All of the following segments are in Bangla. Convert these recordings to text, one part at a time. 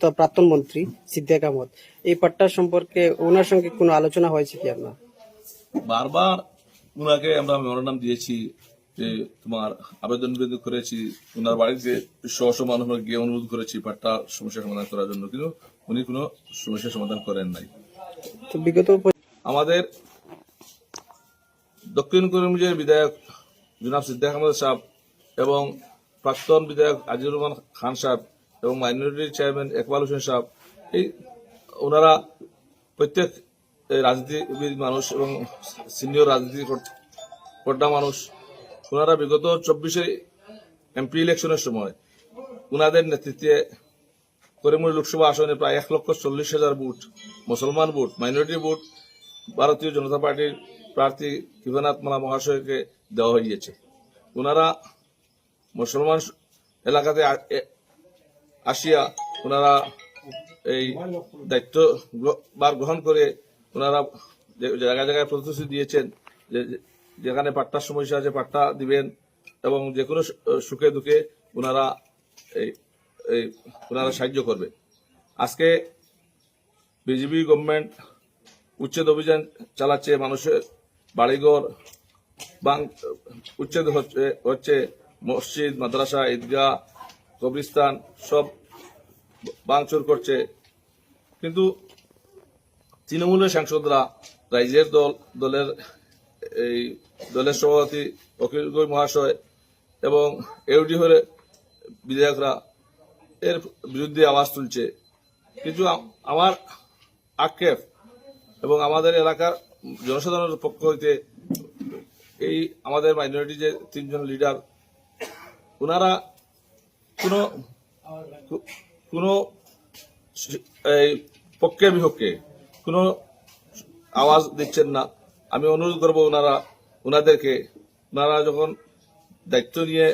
প্রাক্তন মন্ত্রী সিদ্দিক আহমদ এই পাট্টার সম্পর্কে ওনার সঙ্গে কোনো আলোচনা হয়েছে কি আপনার? বারবার ওনাকে আমরা মেমোরান্ডাম দিয়েছি যে তোমার আবেদন নিবেদন করেছি ওনার বাড়িতে সহ সহ মানুষ গিয়ে অনুরোধ করেছি পাট্টা সমস্যা সমাধান করার জন্য কিন্তু উনি কোনো সমস্যার সমাধান করেন নাই। তো বিগত আমাদের দক্ষিণ করিমগঞ্জের বিধায়ক জনাব সিদ্দিক আহমদ সাহেব এবং প্রাক্তন বিধায়ক আজিজুর রহমান খান সাহেব এবং মাইনরিটি চেয়ারম্যান একবাল হোসেন সাহেব, এই ওনারা প্রত্যেক রাজনীতিবিদ মানুষ এবং সিনিয়র রাজনীতি কর- কর্তা মানুষ, ওনারা বিগত চব্বিশে এমপি ইলেকশনের সময় ওনাদের নেতৃত্বে করিমগঞ্জ লোকসভা আসনে প্রায় এক লক্ষ চল্লিশ হাজার ভোট, মুসলমান ভোট, মাইনরিটি ভোট ভারতীয় জনতা পার্টির প্রার্থী কৃপনাথ মালা মহাশয়কে দেওয়া হয়েছে। ওনারা মুসলমান এলাকাতে আসিয়া ওনারা এই দায়িত্ব বার গ্রহণ করে ওনারা জায়গায় জায়গায় প্রতিশ্রুতি দিয়েছেন, যে যেখানে পাট্টার সমস্যা আছে পাট্টা দিবেন এবং যে কোনো সুখে দুঃখে ওনারা এই ওনারা সাহায্য করবে। আজকে বিজেপি গভর্নমেন্ট উচ্ছেদ অভিযান চালাচ্ছে, মানুষের বাড়িঘর বাং, উচ্ছেদ হচ্ছে হচ্ছে মসজিদ, মাদ্রাসা, ঈদগাহ কবরিস্তান সব ভাঙচুর করছে। কিন্তু তৃণমূলের সাংসদরা, রাইজের দল, দলের এই দলের সভাপতি অখিল গগৈ মহাশয় এবং ইউডি হলে বিধায়করা এর বিরুদ্ধে আওয়াজ তুলছে। কিন্তু আমার আক্ষেপ এবং আমাদের এলাকার জনসাধারণের পক্ষ হইতে এই আমাদের মাইনরিটি যে তিনজন লিডার ওনারা কোনো কোনো পক্ষে বিপক্ষে কোনো আওয়াজ দিচ্ছেন না। আমি অনুরোধ করব ওনারা, ওনাদেরকে, ওনারা যখন দায়িত্ব নিয়ে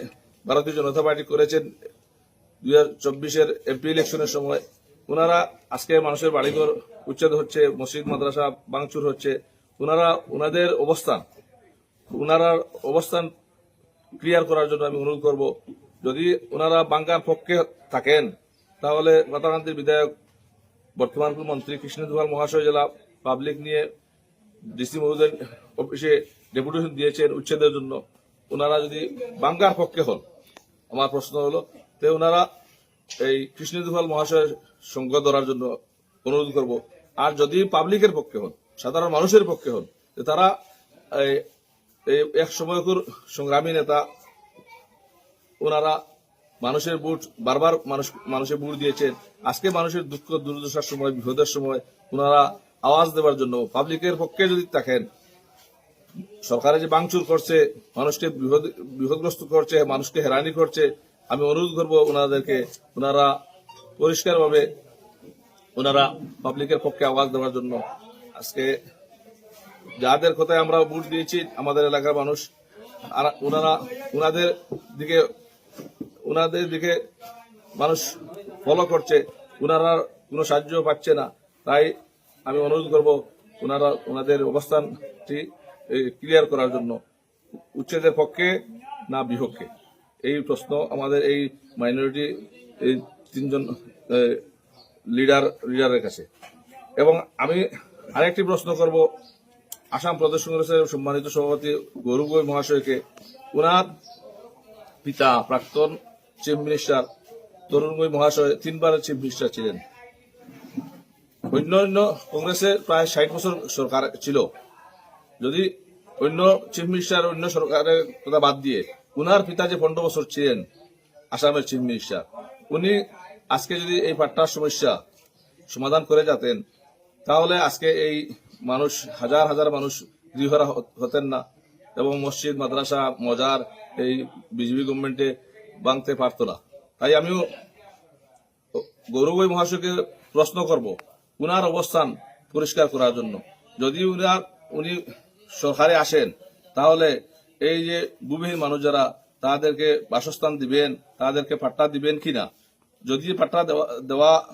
ভারতীয় জনতা পার্টি করেছেন দুই হাজার চব্বিশের এমপি ইলেকশনের সময়, ওনারা আজকে মানুষের বাড়িঘর উচ্ছেদ হচ্ছে, মসজিদ, মাদ্রাসা ভাঙচুর হচ্ছে। ওনারা, ওনাদের অবস্থান, ওনারা অবস্থান ক্লিয়ার করার জন্য আমি অনুরোধ করব, যদি ওনারা বাঙ্গার পক্ষে থাকেন তাহলে মাতাকান্তির বিধায়ক বর্তমান মন্ত্রী কৃষ্ণ মহাশয় জেলা পাবলিক নিয়ে ডিসি মহোদয় অফিসে ডেপুটেশন দিয়েছেন উচ্ছেদের জন্য। ওনারা যদি বাঙ্গার পক্ষে হন, আমার প্রশ্ন হলো, তে ওনারা এই কৃষ্ণ দুয়াল মহাশয়ের সঙ্গ ধরার জন্য অনুরোধ করব। আর যদি পাবলিকের পক্ষে হন, সাধারণ মানুষের পক্ষে হন তারা এক সময়কর সংগ্রামী নেতা, ওনারা মানুষের বুট, বারবার মানুষ, মানুষের বুট দিয়েছেন। আজকে মানুষের দুঃখ, দুর্দশার সময়, বিপদের সময় ওনারা আওয়াজ দেওয়ার জন্য পাবলিকের পক্ষে যদি থাকেন, সরকারে যে বাংচুর করছে, মানুষকে বিপদ, বিপদগ্রস্ত করছে, মানুষকে হেরানি করছে, আমি অনুরোধ করব ওনাদেরকে, ওনারা পরিষ্কারভাবে ওনারা পাবলিকের পক্ষে আওয়াজ দেওয়ার জন্য। আজকে যাদের কথায় আমরা ভোট দিয়েছি, আমাদের এলাকার মানুষ, আর ওনারা, ওনাদের দিকে ওনাদের দিকে মানুষ ফলো করছে ওনারা কোনো সাহায্য পাচ্ছে না। তাই আমি অনুরোধ করব ওনারা ওনাদের অবস্থানটি ক্লিয়ার করার জন্য, উচ্ছেদের পক্ষে না বিপক্ষে। এই প্রশ্ন আমাদের এই মাইনরিটি এই তিনজন লিডার লিডারের কাছে। এবং আমি আরেকটি প্রশ্ন করব, আসাম প্রদেশ কংগ্রেসের সম্মানিত সভাপতি গৌরব মহাশয়কে। ওনার পিতা প্রাক্তন চিফ মিনিস্টার তরুণ গগৈ মহাশয় তিনবার চিফ মিনিস্টার ছিলেন। অন্য অন্য কংগ্রেসের প্রায় ষাট বছর সরকার ছিল। যদি অন্য চিফ মিনিস্টার, অন্য সরকারের কথা বাদ দিয়ে উনার পিতা যে পনেরো বছর ছিলেন, আসামের চিফ মিনিস্টার, উনি আজকে যদি এই পাট্টার সমস্যা সমাধান করে যেতেন, তাহলে আজকে এই মানুষ, হাজার হাজার মানুষ গৃহরা হতেন না। এবং মসজিদ, মাদ্রাসা, মজার এই বিজেপি গভর্নমেন্টে ভাঙতে পারতো না। তাই আমিও গৌরবই মহাশয়কে প্রশ্ন করব, উনার অবস্থান পরিষ্কার করার জন্য। যদি উনার উনি সরকারে আসেন, তাহলে এই যে ভূমিহীন মানুষ যারা, তাদেরকে বাসস্থান দিবেন, তাদেরকে পাট্টা দিবেন কিনা যদি পাট্টা দেওয়া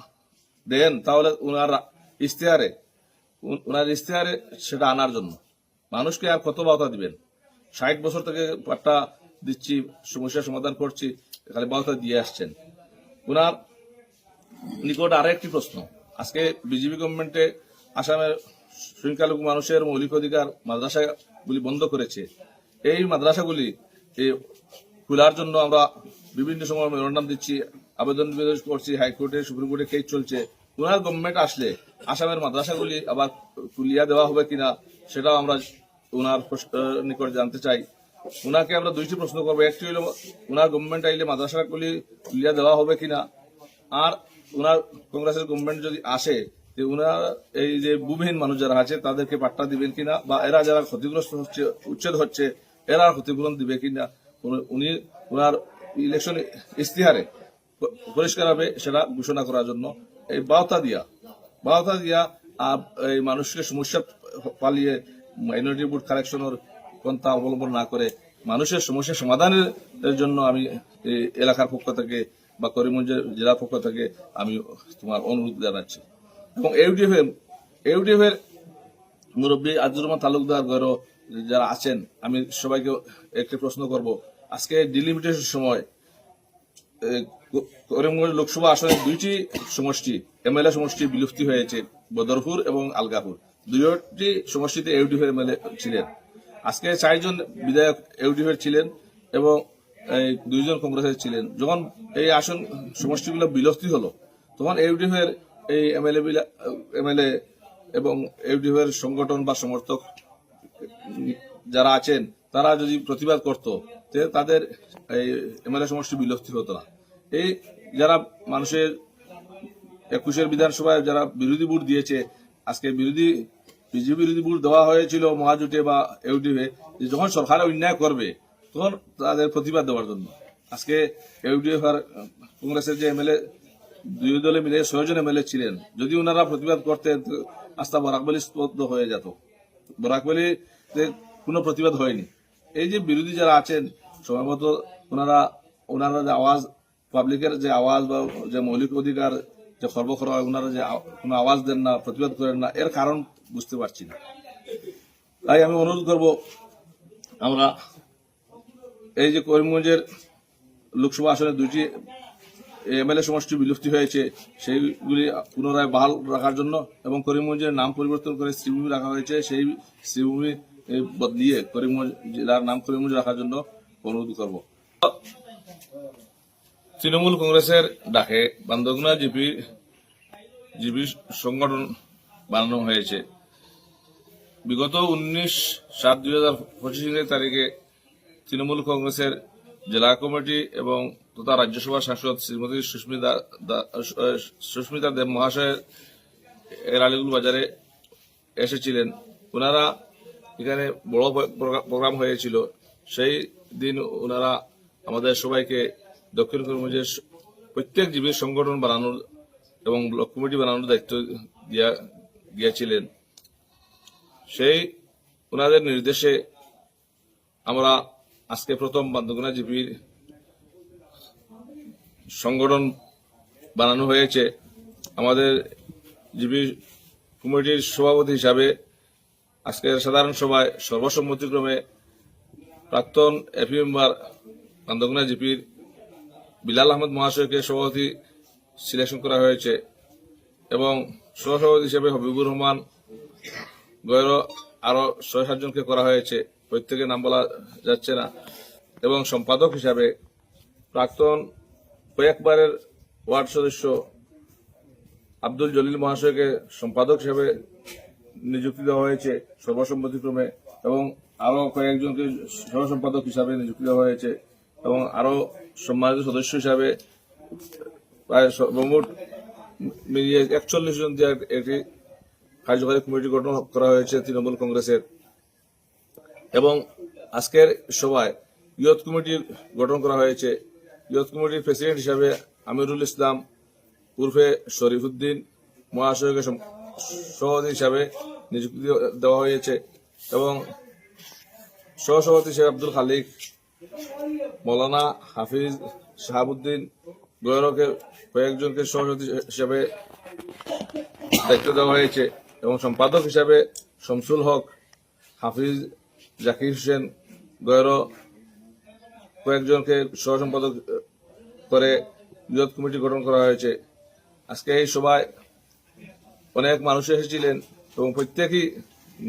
দেন, তাহলে উনার ইশতেহারে উন- উনার ইশতেহারে সেটা আনার জন্য। মানুষকে আর কত বাধা দিবেন? ষাট বছর থেকে পাট্টা দিচ্ছি, সমস্যার সমাধান করছি, খালি বাধা দিয়ে আসছেন। ওনার নিকট আরও একটি প্রশ্ন। আজকে বিজেপি গভর্নমেন্টে আসামের সংখ্যালঘু মানুষের মৌলিক অধিকার মাদ্রাসাগুলি বন্ধ করেছে। এই মাদ্রাসাগুলি খোলার জন্য আমরা বিভিন্ন সময় মেমোরান্ডাম দিচ্ছি, আবেদন করছি, হাইকোর্টে, সুপ্রিম কোর্টে কেস চলছে। ওনার গভর্নমেন্ট আসলে আসামের মাদ্রাসাগুলি আবার খুলিয়া দেওয়া হবে কিনা, সেটাও আমরা ওনার নিকট জানতে চাই। ওনাকে আমরা দুইটি প্রশ্ন করব। একটি হলো ওনার গভর্নমেন্ট আইলে মাদ্রাসাগুলি খুলিয়া দেওয়া হবে কিনা? আর ওনার কংগ্রেসের গভর্নমেন্ট যদি আসে, যে ওনার এই যে ভূমিহীন মানুষ যারা আছে, তাদেরকে পাট্টা দিবেন কিনা? বা এরা যারা ক্ষতিগ্রস্ত হচ্ছে, উচ্ছেদ হচ্ছে, এরা ক্ষতিপূরণ দিবে কিনা? উনি- উনি ওনার ইলেকশন ইস্তিহারে প- পরিষ্কারভাবে সেটা ঘোষণা করার জন্য। এই বার্তা দিয়া বার্তা দিয়া এই মানুষকে সমস্যা পালিয়ে মাইনরিটি ভোট কালেকশনের পন্থা অবলম্বন না করে মানুষের সমস্যা সমাধানের জন্য আমি এলাকার পক্ষ থেকে বা করিমগঞ্জ জেলার পক্ষ থেকে আমি তোমার অনুরোধ জানাচ্ছি। এবং ইউডিএফ এর ইউডিএফ এর মুরব্বী আজুর রহমান তালুকদার গর যারা আছেন, আমি সবাইকে একটি প্রশ্ন করব। আজকে ডিলিমিটেশন সময় করিমগঞ্জ লোকসভা আসনে দুইটি সমষ্টি এমএলএ সমষ্টি বিলুপ্তি হয়েছে, বদরপুর এবং আলগাপুর। দুইটি সমষ্টিতে ইউডিএফ এর এমএলএ ছিলেন। আজকে চারজন বিধায়ক ইউডিএফ এর ছিলেন এবং এই দুইজন কংগ্রেসের ছিলেন। যখন এই আসন সমষ্টিগুলো বিলস্তি হলো, তখন ইউডিএফ এর এই এমএলএ এমএলএ এবং ইউডিএফ এর সংগঠন বা সমর্থক যারা আছেন, তারা যদি প্রতিবাদ করত তাদের এই এমএলএ সমষ্টি বিলস্তি হতো না। এই যারা মানুষের একুশের বিধানসভায় যারা বিরোধী ভোট দিয়েছে, আজকে বিরোধী বিজেপি বিরোধী ভোট দেওয়া হয়েছিল মহাজোটে বা ইউডিএফে যে যখন সরকার অন্যায় করবে, তখন তাদের প্রতিবাদ দেওয়ার জন্য। আজকে ইউডিএফ আর কংগ্রেসের যে এমএলএ, দুই দলে মিলে ছয়জন এমএলএ ছিলেন, যদি ওনারা প্রতিবাদ করতেন, আস্থা বরাকবলি স্তব্ধ হয়ে যেত। বরাকবলিতে কোনো প্রতিবাদ হয়নি। এই যে বিরোধী যারা আছেন সময় ওনারা ওনারা যে আওয়াজ, পাবলিকের যে আওয়াজ বা যে মৌলিক অধিকার যে খর্ব ওনারা যে কোনো আওয়াজ দেন না, প্রতিবাদ করেন না, এর কারণ বুঝতে পারছি না। তাই আমি অনুরোধ করব, আমরা এই যে করিমগঞ্জের লোকসভা আসনে দুইটি এমএলএ সমষ্টি বিলুপ্তি হয়েছে, সেইগুলি পুনরায় বহাল রাখার জন্য এবং করিমগঞ্জের নাম পরিবর্তন করে শ্রীভূমি রাখা হয়েছে, সেই শ্রীভূমি বদলিয়ে করিমগঞ্জ জেলার নাম করিমগঞ্জ রাখার জন্য অনুরোধ করব। তৃণমূল কংগ্রেসের ডাকে বান্দরগুনা জিপি জিপি সংগঠন বানানো হয়েছে। বিগত উনিশ সাত দুই হাজার পঁচিশের তারিখে তৃণমূল কংগ্রেসের জেলা কমিটি এবং তথা রাজ্যসভা সাংসদ শ্রীমতী সুস্মিতা সুস্মিতা দেব মহাশয়ের এর আলিগুল বাজারে এসেছিলেন। ওনারা এখানে বড় প্রোগ্রা- প্রোগ্রাম হয়েছিল। সেই দিন ওনারা আমাদের সবাইকে দক্ষিণ কর্মীদের প্রত্যেক জীবীর সংগঠন বানানোর এবং ব্লক কমিটি বানানোর দায়িত্ব দিয়া গিয়েছিলেন সেই ওনাদের নির্দেশে আমরা আজকে প্রথম বান্দগুনা জিপির সংগঠন বানানো হয়েছে। আমাদের জিপি কমিটির সভাপতি হিসাবে আজকের সাধারণ সভায় সর্বসম্মতিক্রমে প্রাক্তন এপি মেম্বার বান্দগুনা জিপির বিলাল আহমদ মহাশয়কে সভাপতি সিলেকশন করা হয়েছে এবং সহসভাপতি হিসেবে হবিবুর রহমান গয়ের আরও ছয় সাতজনকে করা হয়েছে। প্রত্যেকের নাম বলা যাচ্ছে না। এবং সম্পাদক হিসাবে প্রাক্তন কয়েকবারের ওয়ার্ড সদস্য আব্দুল জলিল মহাশয়কে সম্পাদক হিসেবে নিযুক্তি দেওয়া হয়েছে সর্বসম্মতিক্রমে এবং আরও কয়েকজনকে সহ সম্পাদক হিসাবে নিযুক্তি দেওয়া হয়েছে এবং আরও সম্মানিত সদস্য হিসাবে মিলিয়ে একচল্লিশ জন দিয়ে একটি কার্যকরী কমিটি গঠন করা হয়েছে তৃণমূল কংগ্রেসের। এবং আজকের সভায় ইয়ত কমিটি গঠন করা হয়েছে। ইয়ত কমিটির প্রেসিডেন্ট হিসাবে আমিরুল ইসলাম, উর্ফে শরীফুদ্দিন মহাশয়কে সভাপতি হিসাবে নিযুক্তি দেওয়া হয়েছে এবং সহসভাপতি হিসেবে আব্দুল খালিক মৌলানা হাফিজ শাহাবুদ্দিন গয়রকে কয়েকজনকে সহসভাপতি হিসাবে দায়িত্ব দেওয়া হয়েছে এবং সম্পাদক হিসাবে শমসুল হক, হাফিজ জাকির হোসেন গয়র কয়েকজনকে সহ সম্পাদক করে বৃহৎ কমিটি গঠন করা হয়েছে। আজকে এই সভায় অনেক মানুষ এসেছিলেন এবং প্রত্যেকেই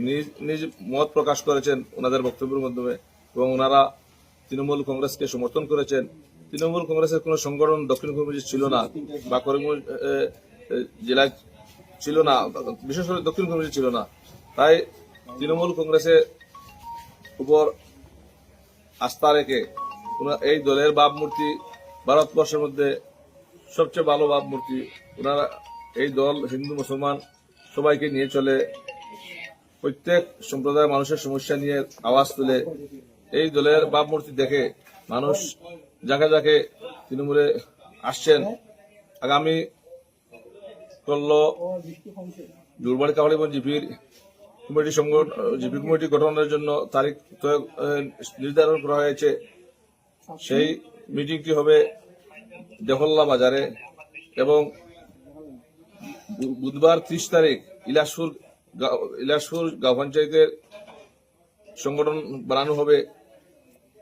নিজ নিজ মত প্রকাশ করেছেন ওনাদের বক্তব্যের মাধ্যমে এবং ওনারা তৃণমূল কংগ্রেসকে সমর্থন করেছেন। তৃণমূল কংগ্রেসের কোনো সংগঠন দক্ষিণ করিমগঞ্জে ছিল না, বা করিমগঞ্জ জেলায় ছিল না, বিশেষ করে দক্ষিণ করিমগঞ্জে ছিল না। তাই তৃণমূল কংগ্রেসের উপর আস্থা রেখে এই দলের ভাবমূর্তি ভারতবর্ষের মধ্যে সবচেয়ে ভালো ভাবমূর্তি ওনারা এই দল হিন্দু, মুসলমান সবাইকে নিয়ে চলে। প্রত্যেক সম্প্রদায়ের মানুষের সমস্যা নিয়ে আওয়াজ তুলে এই দলের ভাবমূর্তি দেখে মানুষ যাকে যাকে তৃণমূলে আসছেন, আগামী করল জুরবাড়ি কাবাড়িগঞ্জ জিপির কমিটি সংগঠন, জিপি কমিটি গঠনের জন্য তারিখ নির্ধারণ করা হয়েছে। সেই মিটিংটি হবে দেহল্লা বাজারে এবং বুধবার ত্রিশ তারিখ ইলাসপুর ইলাসপুর গাঁও পঞ্চায়েতের সংগঠন বানানো হবে।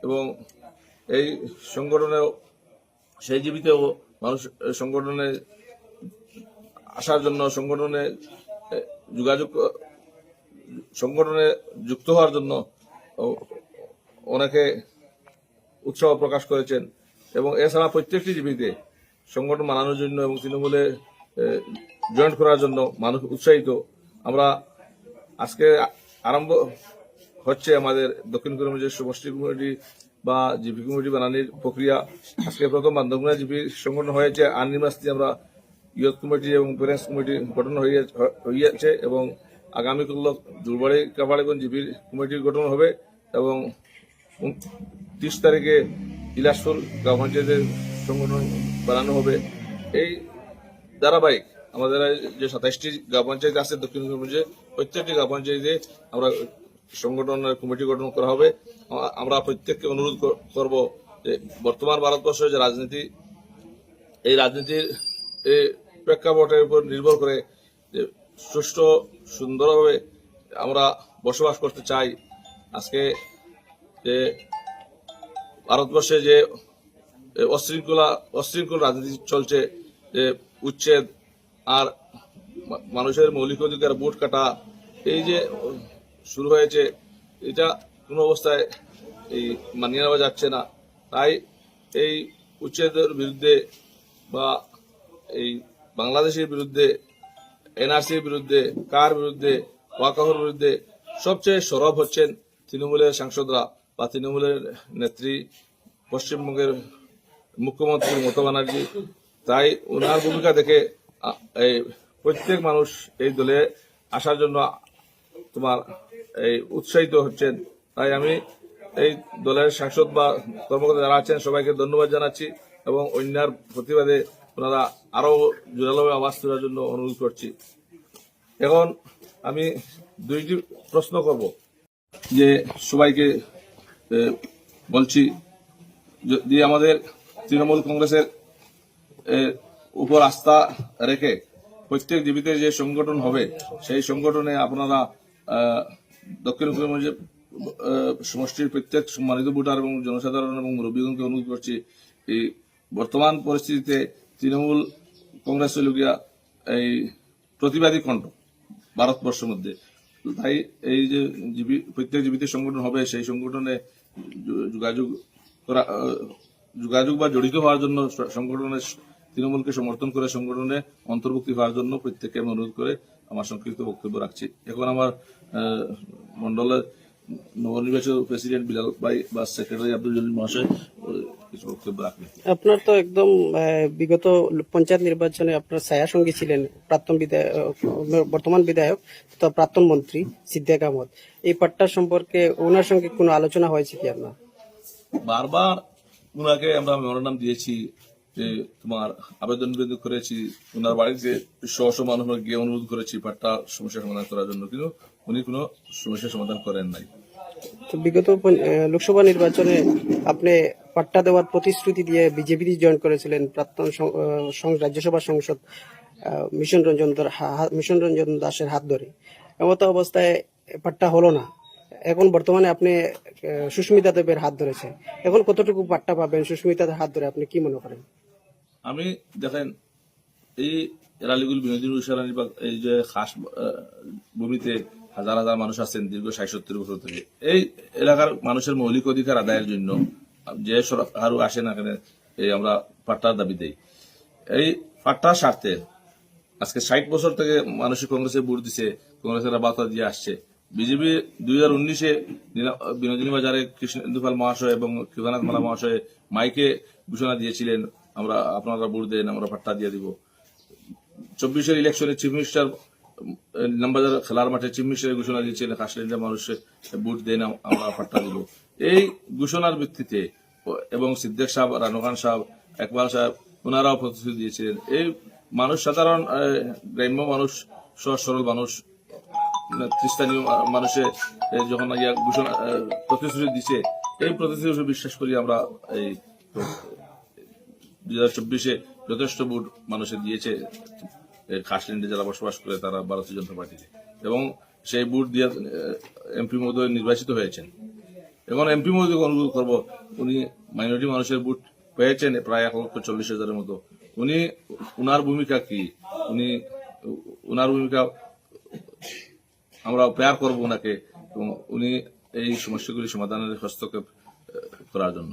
এবং এই সংগঠনেও, সেই জীবিতেও মানুষ সংগঠনে আসার জন্য সংগঠনে যোগাযোগ সংগঠনে যুক্ত হওয়ার জন্য অনেকে উৎসাহ প্রকাশ করেছেন। এবং এছাড়া প্রত্যেকটি জীবিতে সংগঠন মানানোর জন্য এবং তৃণমূলে জয়েন্ট করার জন্য মানুষ উৎসাহিত। আমরা আজকে আরম্ভ হচ্ছে আমাদের দক্ষিণ করিমগঞ্জের সমষ্টি কমিটি বা জিপি কমিটি বানানোর প্রক্রিয়া। আজকে প্রথম বান্ধবনা জিপি সংগঠন হয়েছে। আর্নি মাসটি আমরা ইয়ত কমিটি এবং প্যারেন্টস কমিটি গঠন হইয়া- হইয়াছে এবং আগামী কাল দুর্বাড়ি কাবাড়িগঞ্জ জিপির কমিটি গঠন হবে এবং তিরিশ তারিখে ইলাসপুর গ্রাম পঞ্চায়েতের সংগঠন বানানো হবে। এই ধারাবাহিক আমাদের যে সাতাইশটি গ্রাম পঞ্চায়েত আছে দক্ষিণ করিমগঞ্জে প্রত্যেকটি গ্রাম পঞ্চায়েতে আমরা সংগঠনের কমিটি গঠন করা হবে। আমরা প্রত্যেককে অনুরোধ কর- করব যে বর্তমান ভারতবর্ষের যে রাজনীতি, এই রাজনীতির এই প্রেক্ষাপটের উপর নির্ভর করে যে সুষ্ঠু, সুন্দরভাবে আমরা বসবাস করতে চাই। আজকে যে ভারতবর্ষে যে অশৃঙ্খলা, অশৃঙ্খল রাজনীতি চলছে, যে উচ্ছেদ আর মানুষের মৌলিক অধিকার বুট কাটা, এই যে শুরু হয়েছে। এটা কোনো অবস্থায় এই মানিয়ে নেওয়া যাচ্ছে না। তাই এই উচ্ছেদের বিরুদ্ধে বা এই বাংলাদেশের বিরুদ্ধে, এনআরসির বিরুদ্ধে, কার বিরুদ্ধে, ওয়াকাহর বিরুদ্ধে সবচেয়ে সরব হচ্ছেন তৃণমূলের সাংসদরা বা তৃণমূলের নেত্রী, পশ্চিমবঙ্গের মুখ্যমন্ত্রী মমতা ব্যানার্জি। তাই ওনার ভূমিকা দেখে এই প্রত্যেক মানুষ এই দলে আসার জন্য তোমার এই উৎসাহিত হচ্ছেন। তাই আমি এই দলের সাংসদ বা কর্মকর্তা যারা আছেন, সবাইকে ধন্যবাদ জানাচ্ছি এবং অন্যার প্রতিবাদে ওনারা আরও জোরালোভাবে আওয়াজ তোলার জন্য অনুরোধ করছি। এখন আমি দুইটি প্রশ্ন করব যে সবাইকে বলছি। যদি আমাদের তৃণমূল কংগ্রেসের উপর আস্থা রেখে প্রত্যেক জীবিতের যে সংগঠন হবে, সেই সংগঠনে আপনারা দক্ষিণ আহ, সমষ্টির প্রত্যেক সম্মানিত ভোটার এবং জনসাধারণ এবং মুরব্বীগণকে অনুরোধ করছি এই বর্তমান পরিস্থিতিতে তৃণমূল কংগ্রেস হল গিয়া এই প্রতিবাদী কণ্ঠ ভারতবর্ষের মধ্যে। তাই এই যে প্রত্যেক জীবিত সংগঠন হবে সেই সংগঠনে যোগাযোগ করা যোগাযোগ বা জড়িত হওয়ার জন্য সংগঠনের তৃণমূলকে সমর্থন করে সংগঠনে অন্তর্ভুক্তি হওয়ার জন্য প্রত্যেককে আমি অনুরোধ করে আমার সংক্ষিপ্ত বক্তব্য রাখছি। এখন আমার মন্ডলের নবনির্বাচিত প্রেসিডেন্ট বিলাল ভাই বা সেক্রেটারি আব্দুল জলিল মহাশয় কিছু বক্তব্য রাখবেন। আপনার তো একদম বিগত পঞ্চায়েত নির্বাচনে আপনার ছায়া সঙ্গী ছিলেন প্রাক্তন বিধায়ক বর্তমান বিধায়ক তো প্রাক্তন মন্ত্রী সিদ্দিক আহমদ। এই পাট্টা সম্পর্কে ওনার সঙ্গে কোনো আলোচনা হয়েছে কি আপনার? বারবার উনাকে আমরা মেমোরান্ডাম দিয়েছি যে তোমার আবেদন নিবেদন করেছি ওনার বাড়িতে শহ মানুষ গিয়ে অনুরোধ করেছি পাট্টা সমস্যা সমাধান করার জন্য। কিন্তু উনি কোনো সমস্যার সমাধান করেন নাই। বিগত লোকসভা নির্বাচনে আপনি পাট্টা দেওয়ার প্রতিশ্রুতি দিয়ে বিজেপি জয়েন করেছিলেন প্রাক্তন রাজ্যসভা সংসদ মিশন রঞ্জন মিশন রঞ্জন দাসের হাত ধরে। এমত অবস্থায় পাট্টা হলো না। এখন বর্তমানে আপনি সুস্মিতা দেবের হাত ধরেছেন এখন কতটুকু পাট্টা পাবেন, সুস্মিতার হাত ধরে আপনি কি মনে করেন? আমি দেখেন, এই এরালিগুল বিনোদিনী উষারানী এই যে খাস ভূমিতে হাজার হাজার মানুষ আছেন দীর্ঘ ষাট সত্তর বছর থেকে এই এলাকার মানুষের মৌলিক অধিকার আদায়ের জন্য যে সরকারও আসে না কেন, এই আমরা পাট্টার দাবি দেই। এই পাট্টার স্বার্থে আজকে ষাট বছর থেকে মানুষ কংগ্রেসে ভোট দিছে, কংগ্রেসের বার্তা দিয়ে আসছে। বিজেপি দুই হাজার উনিশে বিনোদিনী বাজারে কৃষ্ণেন্দুপাল মহাশয় এবং কৃপানাথ মালা মহাশয় মাইকে ঘোষণা দিয়েছিলেন আমরা আপনারা ভোট দেন, আমরা পাট্টা দিয়ে দিব। চব্বিশের ইলেকশনে চিফ মিনিস্টার নাম্বাজার খেলার মাঠে চিফ মিনিস্টার ঘোষণা দিয়েছিলেন কাশ্মীরের মানুষে ভোট দেন, আম- আমরা পাট্টা দিব। এই ঘোষণার ভিত্তিতে এবং সিদ্দেক সাহেব রানু খান সাহেব, একবাল সাহেব, ওনারাও প্রতিশ্রুতি দিয়েছিলেন। এই মানুষ সাধারণ গ্রাম্য মানুষ সহজ সরল মানুষ খ্রিস্টানীয় মানুষে যখন ইয়া ঘোষণা প্রতিশ্রুতি দিছে, এই প্রতিশ্রুতি বিশ্বাস করি আমরা, এই দুই হাজার চব্বিশে যথেষ্ট ভোট মানুষে দিয়েছে খাসল্যান্ডে যারা বসবাস করে তারা ভারতীয় জনতা পার্টিতে। এবং সেই ভোট দিয়ে এমপি মহোদয় নির্বাচিত হয়েছেন। এবং এমপি মহোদয়কে অনুরোধ করব, উনি মাইনরিটি মানুষের ভোট পেয়েছেন, প্রায় এক লক্ষ চল্লিশ হাজারের মতো। উনি, উনার ভূমিকা কি? উনি, উনার ভূমিকা আমরা প্রেয়ার করব ওনাকে, এবং উনি এই সমস্যাগুলি সমাধানের হস্তক্ষেপ করার জন্য।